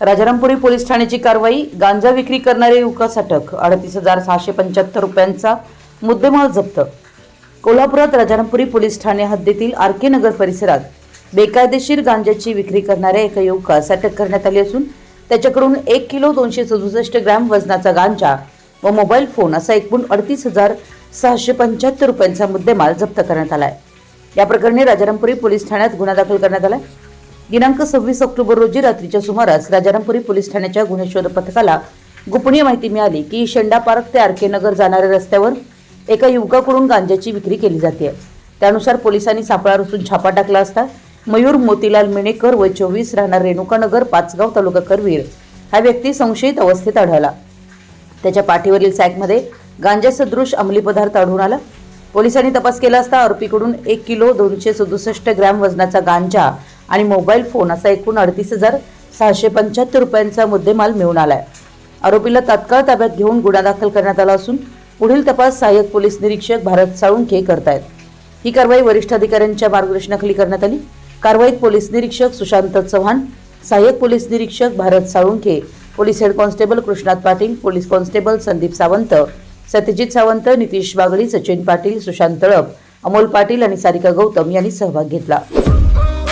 Rajarampuri police ठाण्याची कारवाई गांजा विक्री करणारे युवकास अटक अडतीस हजार सहाशे पंच्याहत्तर रुपयांचा मुद्देमाल जप्त. कोल्हापुरात राजारामपुरी पोलीस ठाणे हद्दीतील आर के नगर परिसरात बेकायदेशीर गांजाची विक्री करणाऱ्या एका युवकास अटक करण्यात आली असून त्याच्याकडून एक किलो दोनशे सदुसष्ट ग्रॅम वजनाचा गांजा व मोबाईल फोन असा एकूण अडतीस हजार सहाशे पंच्याहत्तर रुपयांचा मुद्देमाल जप्त करण्यात आला आहे या प्रकरणी राजारामपुरी पोलीस ठाण्यात गुन्हा दाखल करण्यात आलाय. दिनांक सव्वीस ऑक्टोबर रोजी रात्रीच्या सुमारास राजारामपुरी पोलीस ठाण्याच्या गुन्हे शोध पथकाला गोपनीय माहिती मिळाली की शेंडा पार्क ते आर के नगर जाणाऱ्या रस्त्यावर एका युवकाकडून गांजाची विक्री केली जाते. त्यानुसार पोलिसांनी सापळा रचून छापा टाकला असता मयूर मोतीलाल मेणेकर व चोवीस राहणार रेणुकानगर पाचगाव तालुका करवीर. हा व्यक्ती संशयित अवस्थेत आढळला. त्याच्या पाठीवरील सॅकमध्ये गांजा सदृश अंमली पदार्थ आढळून आला. पोलिसांनी तपास केला असता आरोपीकडून एक किलो दोनशे सदुसष्ट ग्रॅम वजनाचा गांजा आणि मोबाईल फोन असा एकूण अडतीस हजार सहाशे पंच्याहत्तर रुपयांचा मुद्देमाल मिळून आलाय. आरोपीला तात्काळ ताब्यात घेऊन गुन्हा दाखल करण्यात आला असून पुढील तपास सहाय्यक पोलीस निरीक्षक भारत साळुंखे करतायत. ही कारवाई वरिष्ठ अधिकाऱ्यांच्या मार्गदर्शनाखाली करण्यात आली. कारवाईत पोलीस निरीक्षक सुशांत चव्हाण सहाय्यक पोलीस निरीक्षक Bharat Salunkhe police head constable Krishnat Patil police constable Sandeep Sawant Satyajit Sawant Nitish Bagdi Sachin Patil Sushant Talap Amol Patil आणि सारिका गौतम यांनी सहभाग घेतला.